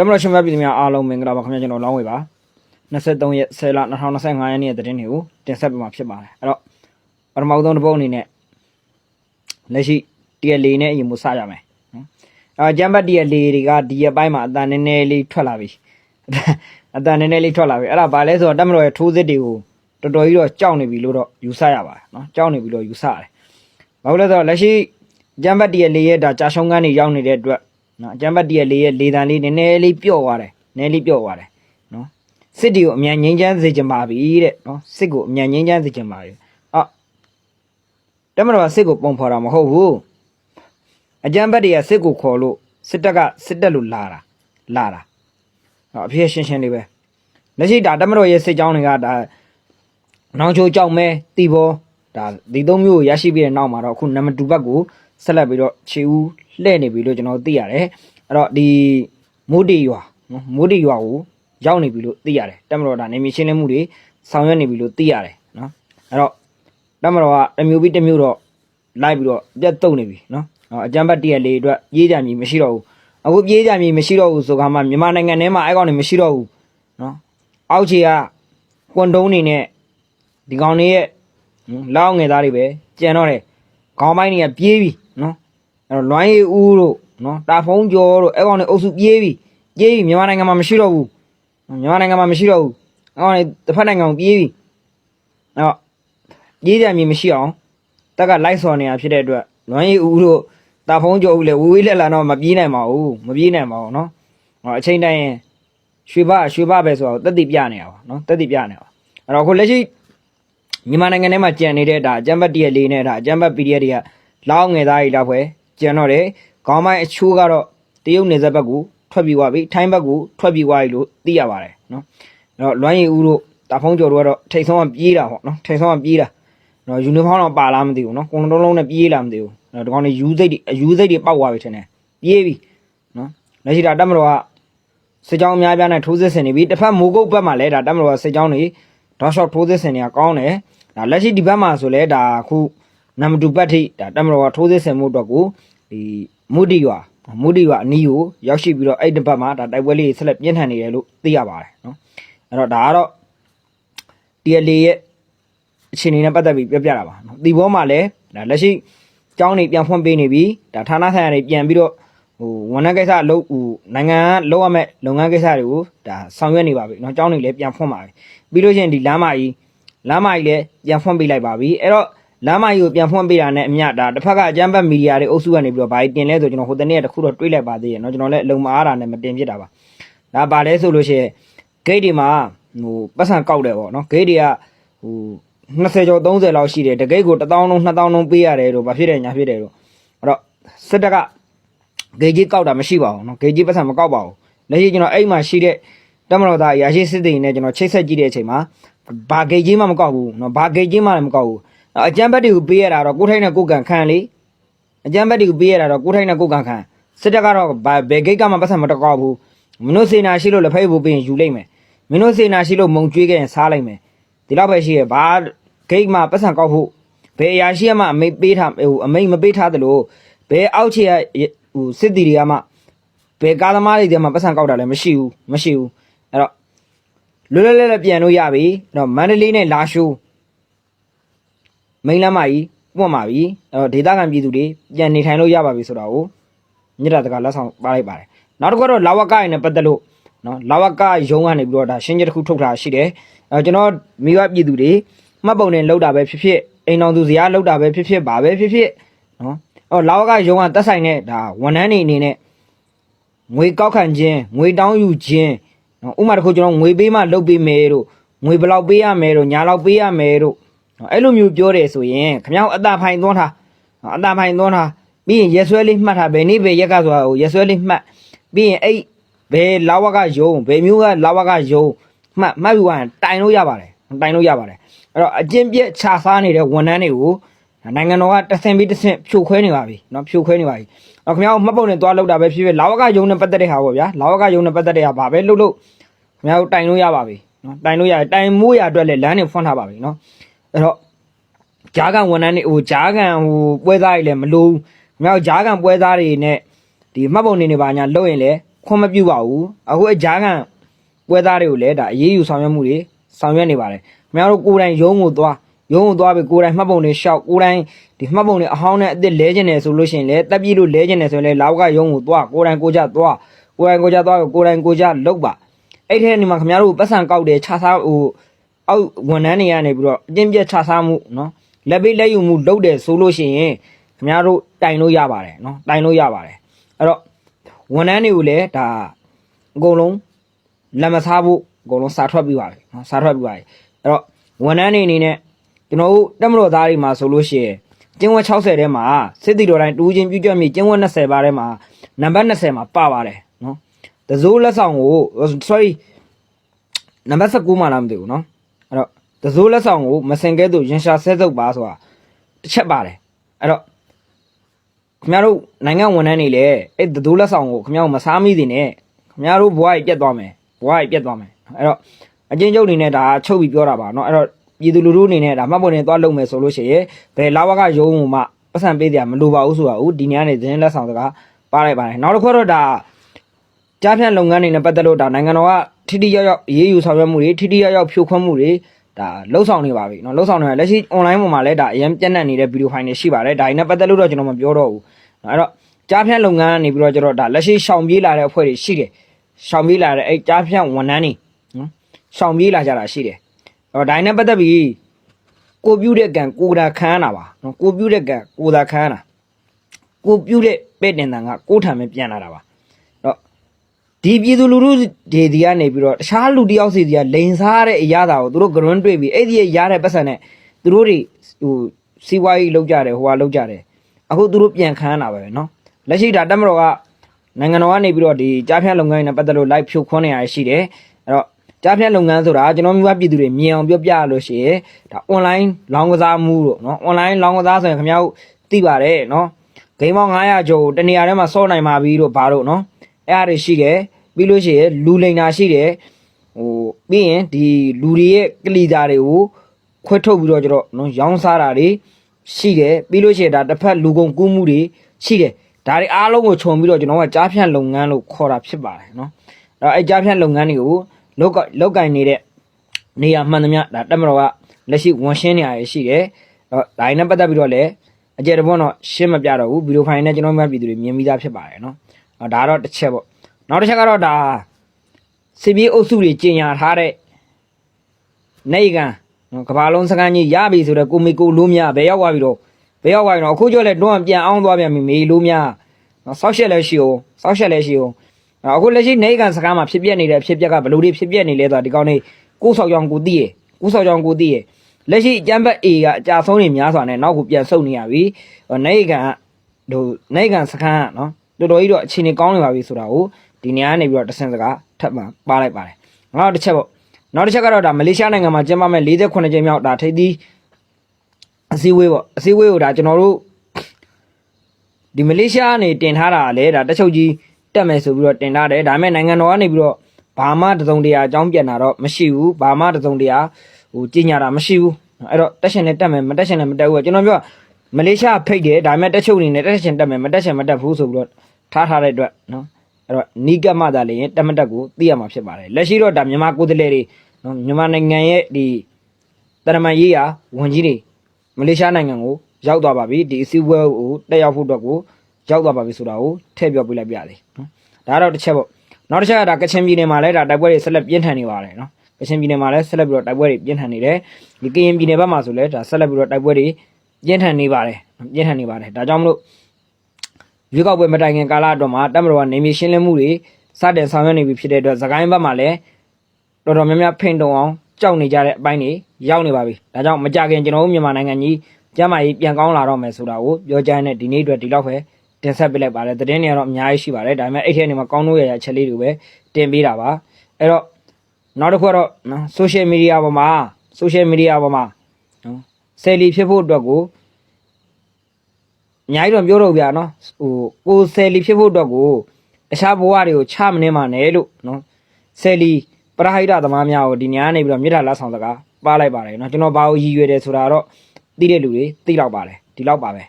တမရရှင်မပြည်သူများအားလုံးမင်္ဂလာပါခင်ဗျာကျွန်တော်လောင်းဝေပါ23ရက်10လ2025ရက်နေ့တဲ့တင်းတွေကိုတင်ဆက်ပေးမှာဖြစ်ပါတယ်အဲ့တော့ပထမဆုံးတစ်ပုတ်အနေနဲ့လက်ရှိ TL နဲ့အရင်မစရမယ်နော်အဲဂျမ်ဘတ် TL တွေကဒီရက်ပိုင်းမှာအတန်နည်းနည်းလေးထွက်လာပြီအတန်နည်းနည်းလေးထွက်လာပြီအဲ့ဒါဘာလဲဆိုတော့တမရရဲ့ထိုးစစ်တွေကိုတော်တော်ကြီးတော့ကြောက်နေပြီလို့တော့ယူဆရပါတယ်နော်ကြောက်နေပြီလို့ယူဆရတယ်ဘာလို့လဲဆိုတော့လက်ရှိဂျမ်ဘတ် TL ရဲ့ဒါကြာရှုံးကန်းတွေရောက်နေတဲ့အတွက် နော်အကျမ်းပတ်တရလေးရဲ့လေတံလေးနည်းနည်းလေးပျော့သွားတယ်နည်းလေးပျော့သွားတယ်နော်စစ်တီကိုအမြန်ငိမ့်ချမ်းစေချင်ပါပြီတဲ့နော်စစ်ကိုအမြန်ငိမ့်ချမ်းစေချင်ပါပြီအော်တမန်တော်ကစစ်ကိုပုံဖော်တာမဟုတ်ဘူးအကျမ်းပတ်တွေကစစ်ကိုခေါ်လို့စစ်တပ်ကစစ်တပ်လို့လာတာလာတာဟောအဖြစ်ရှင်းရှင်းလေးပဲလက်ရှိဒါတမန်တော်ရဲ့စစ်ကြောင်းတွေကဒါနောင်ချိုကြောက်မဲတီဘောဒါဒီသုံးမျိုးကိုရရှိပြီးတဲ့နောက်မှာတော့အခုနံပါတ်2ဘက်ကို ဆက်လက်ပြီးတော့ခြေဦးလှည့်နေပြီလို့ကျွန်တော်သိရတယ်အဲ့တော့ဒီမိုးတီရွာနော်မိုးတီရွာကိုရောက်နေပြီလို့သိရတယ်တက်မတော်ဒါနေမြေရှင်းလင်းမှုတွေဆောင်ရွက်နေပြီလို့သိရတယ်နော်အဲ့တော့တက်မတော်ကတစ်မျိုးပြီးတစ်မျိုးတော့လိုက်ပြီးတော့ပြတ်တုံနေပြီနော်အော်အကြမ်းဖက်တရက်လေးအတွက်ပြေးကြမည်မရှိတော့ဘူးအခုပြေးကြမည်မရှိတော့ဘူးဆိုခါမှမြန်မာနိုင်ငံထဲမှာအဲ့ကောင်တွေမရှိတော့ဘူးနော်အောက်ခြေကကွန်တုံးနေနဲ့ဒီကောင်တွေရဲ့ဟွန်းလောက်ငယ်သားတွေပဲကြံတော့တယ်ခေါင်းပိုင်းတွေကပြေးပြီ နော်အဲ့တော့လွိုင်းရီဦးတို့နော်တာဖုံးကျော်တို့အဲ့ကောင်တွေအုပ်စုပြေးပြီပြေးပြီမြန်မာနိုင်ငံမှာမရှိတော့ဘူးမြန်မာနိုင်ငံမှာမရှိတော့ဘူးအဲ့ကောင်တွေတစ်ဖက်နိုင်ငံကိုပြေးပြီအဲ့တော့ပြေးကြမည်မရှိအောင်တက်ကလိုက်စော်နေတာဖြစ်တဲ့အတွက်လွိုင်းရီဦးတို့တာဖုံးကျော်ဦးလည်းဝေးဝေးလက်လာတော့မပြေးနိုင်ပါဘူးမပြေးနိုင်ပါဘူးနော်ဟောအချိန်တိုင်းရင်ရွှေဘရွှေဘပဲဆိုတော့တက်တိပြနေတာပါနော်တက်တိပြနေတာပါအဲ့တော့ခုလက်ရှိမြန်မာနိုင်ငံထဲမှာကြံနေတဲ့ဒါအကြမ်းဖက်တရက်လေးနဲ့ဒါအကြမ်းဖက် PDF တွေက လောက်ငယ်သားကြီးလောက်ပဲကျန်တော့တယ်ခေါင်းပိုင်းအချိုးကတော့တရုတ်နယ်စပ်ဘက်ကိုထွက်ပြေးသွားပြီထိုင်းဘက်ကိုထွက်ပြေးသွားပြီလို့သိရပါတယ်နော်အဲ့တော့လွမ်းရည်ဦးတို့တာဖုံးကျော်တို့ကတော့ထိတ်ဆုံးကပြေးတာပေါ့နော်ထိတ်ဆုံးကပြေးတာနော်ယူနီဖောင်းတော့ပါလားမသိဘူးနော်ကုန်းလုံးလုံးနဲ့ပြေးလာမသိဘူးနော်ဒီကောင်တွေယူစိတ်တွေအယူစိတ်တွေပောက်သွားပြီထင်တယ်ပြေးပြီနော်လက်ရှိဒါတက်မတော်ကစစ်ကြောင်းအများပြားနဲ့ထိုးစစ်ဆင်နေပြီတစ်ဖက်မိုးကုတ်ဘက်မှာလည်းဒါတက်မတော်ကစစ်ကြောင်းတွေဒေါရှော့ထိုးစစ်ဆင်နေတာကောင်းတယ်ဒါလက်ရှိဒီဘက်မှာဆိုလဲဒါအခု နံပါတ်2ပတ်ထိဒါတမတော်ကထိုးစစ်ဆင်မှုအတွက်ကိုဒီမုဒိရွာမုဒိရွာအနီးကိုရောက်ရှိပြီးတော့အဲ့ဒီဘက်မှာဒါတိုက်ပွဲလေးဆက်လက်ပြင်းထန်နေတယ်လို့သိရပါတယ်နော်အဲ့တော့ဒါကတော့ TLA ရဲ့အခြေအနေနဲ့ပတ်သက်ပြီးပြောပြတာပါနော်ဒီဘောမှာလည်းဒါလက်ရှိကျောင်းနေပြန်ဖွင့်ပေးနေပြီဒါဌာနဆိုင်ရာတွေပြန်ပြီးတော့ဟိုဝန်ထမ်းကိစ္စလုပ်ဟိုနိုင်ငံကလုပ်ရမယ့်လုပ်ငန်းကိစ္စတွေကိုဒါဆောင်ရွက်နေပါပြီเนาะကျောင်းတွေလည်းပြန်ဖွင့်ပါပြီပြီးလို့ရှိရင်ဒီလမ်းမကြီးလမ်းမကြီးလည်းပြန်ဖွင့်ပေးလိုက်ပါပြီအဲ့တော့ လမ်းမကြီးကိုပြန်ဖွင့်ပေးတာနဲ့အမျှဒါတစ်ဖက်ကအကြမ်းဖက်မီဒီယာတွေအုပ်စုကနေပြီးတော့ဘာကြီးတင်လဲဆိုကျွန်တော်ဟိုတနေ့ကတခုတော့တွေးလိုက်ပါသေးတယ်เนาะကျွန်တော်လည်းအလုံးမအားတာနဲ့မတင်ဖြစ်တာပါဒါဘာလဲဆိုလို့ရှိရင်ဂိတ်တွေမှာဟိုပတ်စံကောက်တယ်ပေါ့เนาะဂိတ်တွေကဟို20ကျော်30လောက်ရှိတယ်တဂိတ်ကို1000လုံး2000လုံးပေးရတယ်တို့ဘာဖြစ်တယ်ညာဖြစ်တယ်တို့အဲ့တော့စစ်တပ်ကဂိတ်ကြီးကောက်တာမရှိပါဘူးเนาะဂိတ်ကြီးပတ်စံမကောက်ပါဘူးလက်ရှိကျွန်တော်အဲ့မှာရှိတဲ့တမတော်သားရာရှိစစ်တေနဲ့ကျွန်တော်ချိတ်ဆက်ကြည့်တဲ့အချိန်မှာဘာဂိတ်ကြီးမှမကောက်ဘူးเนาะဘာဂိတ်ကြီးမှလည်းမကောက်ဘူး အကျမ်းဘက်တွေကိုပေးရတာတော့ကိုယ်ထိုင်နဲ့ကိုယ်ကန်ခံလေအကျမ်းဘက်တွေကိုပေးရတာတော့ကိုယ်ထိုင်နဲ့ကိုယ်ကန်ခံစစ်တပ်ကတော့ဘယ်ဘယ်ဂိတ်ကမှပတ်သက်မတော့ဘူးမင်းတို့စေနာရှိလို့လက်ဖက်ဖို့ပေးရင်ယူလိုက်မယ်မင်းတို့စေနာရှိလို့မုံကျွေးခဲ့ရင်စားလိုက်မယ်ဒီလောက်ပဲရှိရဘာဂိတ်မှာပတ်စံကောက်ဖို့ဘယ်အရာရှိမှအမိတ်ပေးထားဟိုအမိတ်မပေးထားသလိုဘယ်အောက်ခြေကဟိုစစ်တီတွေကမှဘယ်ကားသမားတွေတည်းမှပတ်စံကောက်တာလည်းမရှိဘူးမရှိဘူးအဲ့တော့လွတ်လွတ်လပ်လပ်ပြန်လို့ရပြီအဲ့တော့မန္တလေးနဲ့လာရှိုး မိန်းလမ်းမကြီးပွင့်ပါပြီအဲ့တော့ဒေသခံပြည်သူတွေပြန်နေထိုင်လို့ရပါပြီဆိုတာကိုမြစ်တာတကလက်ဆောင်ပါလိုက်ပါတယ်နောက်တစ်ခုကတော့လာဝကရနဲ့ပတ်သက်လို့နော်လာဝကရုံးကနေပြီးတော့ဒါရှင်းချက်တစ်ခုထုတ်တာရှိတယ်အဲကျွန်တော်မိဘပြည်သူတွေမှတ်ပုံနဲ့လောက်တာပဲဖြစ်ဖြစ်အိမ်တော်သူဇရာလောက်တာပဲဖြစ်ဖြစ်ပါပဲဖြစ်ဖြစ်နော်အော်လာဝကရုံးကတက်ဆိုင်တဲ့ဒါဝန်ထမ်းတွေအနေနဲ့ငွေကောက်ခံခြင်းငွေတောင်းယူခြင်းနော်ဥပမာတစ်ခုကျွန်တော်ငွေပေးမှလုတ်ပေးမယ်တို့ငွေဘယ်လောက်ပေးရမယ်တို့ညာလောက်ပေးရမယ်တို့ နော်အဲ့လိုမျိုးပြောတယ်ဆိုရင်ခမ ्या အတာဖိုင်သွန်းထားနော်အတာဖိုင်သွန်းထားပြီးရင်ရက်ဆွဲလေးမှတ်ထားဘယ်နေ့ပဲရက်ကဆိုတာဟိုရက်ဆွဲလေးမှတ်ပြီးရင်အဲ့ဘယ်လာဝကယုံဘယ်မျိုးကလာဝကယုံမှတ်မှတ်ပြီးသွားရင်တိုင်လို့ရပါတယ်တိုင်လို့ရပါတယ်အဲ့တော့အကျင့်ပြက်ခြာစားနေတဲ့ဝန်ထမ်းတွေကိုနိုင်ငံတော်ကတဆင်ပြီးတဆင်ဖြိုခွဲနေပါပြီเนาะဖြိုခွဲနေပါပြီတော့ခင်ဗျားတို့မှတ်ပုံနဲ့သွားလောက်တာပဲဖြစ်ဖြစ်လာဝကယုံနဲ့ပတ်သက်တဲ့ဟာပေါ့ဗျာလာဝကယုံနဲ့ပတ်သက်တဲ့ဟာဘာပဲလုပ်လို့ခင်ဗျားတို့တိုင်လို့ရပါပြီเนาะတိုင်လို့ရတယ်တိုင်မိုးရအတွက်လည်းလမ်းတွေဖွင့်ထားပါပြီเนาะ အဲ့တော့ဂျားကန်ဝန်ထမ်းတွေဟိုဂျားကန်ဟိုပွဲသားတွေလည်းမလို့မြောက်ဂျားကန်ပွဲသားတွေနဲ့ဒီမှတ်ပုံနေနေပါညာလုပ်ရင်လည်းခွင့်မပြုပါဘူးအခုအကြားခံပွဲသားတွေကိုလည်းဒါအရေးယူဆောင်ရွက်မှုတွေဆောင်ရွက်နေပါတယ်ခင်ဗျားတို့ကိုယ်တိုင်ရုံးကိုသွားရုံးကိုသွားပြီးကိုယ်တိုင်မှတ်ပုံတွေရှောက်ကိုယ်တိုင်ဒီမှတ်ပုံတွေအဟောင်းနဲ့အစ်စ်လဲကျင်တယ်ဆိုလို့ရှိရင်လည်းတက်ပြီးလို့လဲကျင်တယ်ဆိုရင်လည်းလာဘကရုံးကိုသွားကိုယ်တိုင်ကိုကြသွားကိုယ်တိုင်ကိုကြသွားကိုယ်တိုင်ကိုကြလောက်ပါအဲ့ထဲနေမှာခင်ဗျားတို့ပတ်စံကောက်တယ်ခြားစားဟို အောက်ဝန်ထမ်းတွေကနေပြီးတော့အကျင့်ပြတ်ခြားစားမှုနော်လက်ပေးလက်ယူမှုလုပ်တယ်ဆိုလို့ရှိရင်ခင်ဗျားတို့တိုင်လို့ရပါတယ်နော်တိုင်လို့ရပါတယ်အဲ့တော့ဝန်ထမ်းတွေကိုလည်းဒါအကုန်လုံးလက်မစားဖို့အကုန်လုံးစာထွက်ပြီးပါပြီနော်စာထွက်ပြီးပါပြီအဲ့တော့ဝန်ထမ်းတွေအနေနဲ့ကျွန်တော်တို့တက်မတော်သားတွေမှာဆိုလို့ရှိရင်ကျင်းဝက်60ထဲမှာစစ်တီတော်တိုင်းတူးချင်းပြုကြမြေကျင်းဝက်20ပါးထဲမှာနံပါတ်20မှာပါပါတယ်နော်တစိုးလက်ဆောင်ကို sorry နံပါတ်19မှာလားမသိဘူးနော်အဲ့ တော့တစိုးလက်ဆောင်ကိုမစင်ကဲသို့ရင်ရှာဆဲစုပ်ပါဆိုတာတစ်ချက်ပါတယ်အဲ့တော့ ခင်ဗျားတို့နိုင်ငံဝန်ထမ်းတွေလည်းအဲ့ဒိုးလက်ဆောင်ကိုခင်ဗျားတို့မစားမိသေးနဲ့ခင်ဗျားတို့ဘဝကြီးပြတ်သွားမယ်ဘဝကြီးပြတ်သွားမယ်အဲ့တော့အချင်းချုပ်အနေနဲ့ဒါချုပ်ပြီးပြောတာပါเนาะအဲ့တော့ပြည်သူလူထုအနေနဲ့ဒါမှတ်ပေါ်နေသွားလုပ်မယ်ဆိုလို့ရှိရင်ဘယ်လာဝကရုံးမှပတ်စံပေးကြမလိုပါဘူးဆိုတာဦးဒီနေ့ကနေသတင်းလက်ဆောင်စကားပါလိုက်ပါတယ်နောက်တစ်ခုတော့ဒါကြားဖြန့်လုပ်ငန်းတွေနဲ့ပတ်သက်လို့ဒါနိုင်ငံတော်ကထိထိရောက်ရောက်အရေးယူဆောင်ရွက်မှုတွေထိထိရောက်ရောက်ဖြိုခွင်းမှုတွေ ဒါလှုပ်ဆောင်နေပါပြီเนาะလှုပ်ဆောင်နေရလက်ရှိ online ပေါ်မှာလည်းဒါအရင်ပြန့်နှံ့နေတဲ့ဗီဒီယိုဖိုင်တွေရှိပါတယ်ဒါတွေနဲ့ပတ်သက်လို့တော့ကျွန်တော်မပြောတော့ဘူး အဲ့တော့ကြားဖြန့်လုပ်ငန်းကနေပြီးတော့ကျတော့ဒါလက်ရှိရှောင်ပြေးလာတဲ့အဖွဲ့တွေရှိတယ်ရှောင်ပြေးလာတဲ့အဲ့ကြားဖြန့်ဝန်ထမ်းတွေနော်ရှောင်ပြေးလာကြတာရှိတယ်အဲ့တော့ဒါနဲ့ပတ်သက်ပြီးကိုပြုတ်တဲ့ကံကိုတာခမ်းတာပါနော်ကိုပြုတ်တဲ့ကံကိုတာခမ်းတာကိုပြုတ်တဲ့ပဲ့တင်တန်ကကိုထံပဲပြန်လာတာပါအဲ့တော့ ဒီပြည်သူလူထုတွေဒီကနေပြီးတော့တခြားလူတစ်ယောက်စီစီကလိန်စားတဲ့အရာတာကိုသူတို့ ground တွေ့ပြီးအဲ့ဒီရတဲ့ပတ်စံနဲ့သူတို့တွေဟိုစီးပွားရေးလုပ်ကြတယ်ဟိုဟာလုပ်ကြတယ် အခုသူတို့ပြန်ခန်းတာပဲเนาะလက်ရှိဒါတက်မတော်ကနိုင်ငံတော်ကနေပြီးတော့ဒီကြားဖြတ်လုပ်ငန်းတွေနဲ့ပတ်သက်လို့ live ဖြိုခွန်းနေရရှိတယ်အဲ့တော့ကြားဖြတ်လုပ်ငန်းဆိုတာကျွန်တော်မျိုးပြည်သူတွေမြင်အောင်ပြောပြရလို့ရှိရင်ဒါ online လောင်းကစားမှုလို့เนาะ online လောင်းကစားဆိုရင်ခင်ဗျားတို့သိပါတယ်เนาะဂိမ်းပေါင်း900ကျော်တနေရာထဲမှာစောနိုင်ပါပြီလို့ဘာလို့เนาะ အဲ့အားတွေရှိတယ်ပြီးလို့ရှိရင်လူလိန်တာရှိတယ်ဟိုပြီးရင်ဒီလူတွေရဲ့ကလီတာတွေကိုခွဲထုတ်ပြီးတော့ကျတော့နော်ရောင်းစားတာတွေရှိတယ်ပြီးလို့ရှိရင်ဒါတစ်ဖက်လူကုန်ကူးမှုတွေရှိတယ်ဒါတွေအားလုံးကိုခြုံပြီးတော့ကျွန်တော်ကကြားဖြန့်လုပ်ငန်းလို့ခေါ်တာဖြစ်ပါတယ်နော်အဲ့တော့အဲ့ကြားဖြန့်လုပ်ငန်းတွေကိုလောက်ကလောက်ကင်နေတဲ့နေရာမှန်သမျှဒါတက်မတော်ကလက်ရှိဝန်ရှင်းနေရရှိတယ်အဲ့တော့ဒါ ਈ နဲ့ပတ်သက်ပြီးတော့လည်းအကျယ်တပွန်းတော့ရှင်းမပြတော့ဘူးဗီဒီယိုဖိုင်နဲ့ကျွန်တော်မြတ်ပြည်သူတွေမြင်ပြီးသားဖြစ်ပါတယ်နော် ဒါတော့တစ်ချက်ပေါ့နောက်တစ်ချက်ကတော့ဒါစီဘီအုပ်စုတွေကျင်ညာထားတဲ့နေကန်နော်ကဘာလုံးစကန်ကြီးရပြီဆိုတော့ကိုမီကိုလိုးမြဘယ်ရောက်သွားပြီတော့ဘယ်ရောက်သွားပြီတော့အခုကျော်လဲတွန်းပြန်အောင်သွားပြန်ပြီမေလိုးမြနော်ဆောက်ရှက်လဲရှိအောင်ဆောက်ရှက်လဲရှိအောင်နော်အခုလက်ရှိနေကန်စကန်မှာဖြစ်ပြနေတဲ့ဖြစ်ပြက်ကဘယ်လိုတွေဖြစ်ပြနေလဲဆိုတာဒီကောင်းနေကိုဆောက်ကြောင်ကိုသိရကိုဆောက်ကြောင်ကိုသိရလက်ရှိကျမ်းဘတ် A ကအကြဆုံးနေများစွာနဲ့နောက်ကိုပြန်ဆုတ်နေရပြီနေကန်ဟိုနေကန်စကန်ကနော် တော်တော်ကြီးတော့အခြေအနေကောင်းနေပါပြီဆိုတာကိုဒီနေရာကနေပြီးတော့တဆင်စကားထပ်မှပါလိုက်ပါတယ်ငါတို့တစ်ချက်ပေါ့နောက်တစ်ချက်ကတော့ဒါမလေးရှားနိုင်ငံမှာကျင်းပမဲ့48ကြိမ်မြောက်ဒါထိပ်သီးအစည်းအဝေးပေါ့အစည်းအဝေးကိုဒါကျွန်တော်တို့ဒီမလေးရှားကနေတင်ထားတာလေဒါတက်ချုပ်ကြီးတက်မယ်ဆိုပြီးတော့တင်ထားတယ်ဒါပေမဲ့နိုင်ငံတော်ကနေပြီးတော့ဘာမှတစုံတရာအကြောင်းပြန်တာတော့မရှိဘူးဘာမှတစုံတရာဟိုကြီးညာတာမရှိဘူးအဲ့တော့တက်ရှင်နဲ့တက်မယ်မတက်ရှင်နဲ့မတက်ဘူးကျွန်တော်ပြော မလေးရှားဖိတ်တယ်ဒါပေမဲ့တက်ချုပ်အနေနဲ့တက်ရှင်တက်မယ်မတက်ရှင်မတက်ဘူးဆိုပြီးတော့ထားထားတဲ့အတွက်နော်အဲ့တော့နီးကပ်မှသာလေရင်တက်မတက်ကိုသိရမှာဖြစ်ပါတယ်လက်ရှိတော့ဒါမြန်မာကိုယ်စားလှယ်တွေနော်မြန်မာနိုင်ငံရဲ့ဒီတရမန်ရေးရာဝန်ကြီးတွေမလေးရှားနိုင်ငံကိုရောက်သွားပါပြီဒီအစည်းအဝေးကိုတက်ရောက်ဖို့အတွက်ကိုရောက်သွားပါပြီဆိုတာကိုထည့်ပြောပြလိုက်ပြတယ်နော်ဒါတော့တစ်ချက်ပေါ့နောက်တစ်ချက်ကဒါကချင်ပြည်နယ်မှာလည်းဒါတိုက်ပွဲတွေဆက်လက်ပြင်းထန်နေပါတယ်နော်ကချင်ပြည်နယ်မှာလည်းဆက်လက်ပြီးတော့တိုက်ပွဲတွေပြင်းထန်နေတယ်ဒီကရင်ပြည်နယ်ဘက်မှာဆိုလည်းဒါဆက်လက်ပြီးတော့တိုက်ပွဲတွေ ပြင်းထန်နေပါတယ်ပြင်းထန်နေပါတယ်ဒါကြောင့်မလို့ရွေးကောက်ပွဲမတိုင်ခင်ကာလအတွင်းမှာတက်မတော်ကနေမြေရှင်းလင်းမှုတွေစတင်ဆောင်ရွက်နေပြီဖြစ်တဲ့အတွက်သခိုင်းဘက်မှာလည်းတော်တော်များများဖိန်တုံအောင်ကြောက်နေကြတဲ့အပိုင်းတွေရောက်နေပါပြီ။ဒါကြောင့်မကြခင်ကျွန်တော်တို့မြန်မာနိုင်ငံကြီးကျမ်းမာရေးပြန်ကောင်းလာတော့မယ်ဆိုတာကိုပြောကြတဲ့ဒီနေ့အတွက်ဒီလောက်ပဲတင်ဆက်ပေးလိုက်ပါတယ်။သတင်းတွေကတော့အများကြီးရှိပါတယ်။ဒါပေမဲ့အဲ့ထဲနေမှာကောင်းလို့ရရချက်လေးတွေပဲတင်ပေးတာပါ။အဲ့တော့နောက်တစ်ခုကတော့နော် social media ပေါ်မှာ social media ပေါ်မှာနော် ဆယ်လီဖြစ်ဖို့အတွက်ကိုအများကြီးတော့ပြောတော့ဗျာနော်ဟိုကိုဆယ်လီဖြစ်ဖို့အတွက်ကိုတခြားဘဝတွေကိုချမနေမှနဲ့လို့နော်ဆယ်လီပရဟိတသမားများကိုဒီညနေပြီးတော့မြေတားလက်ဆောင်စကားပါလိုက်ပါတယ်နော်ကျွန်တော်ဘာလို့ရည်ရွယ်တယ်ဆိုတာတော့သိတဲ့လူတွေသိတော့ပါတယ်ဒီလောက်ပါပဲ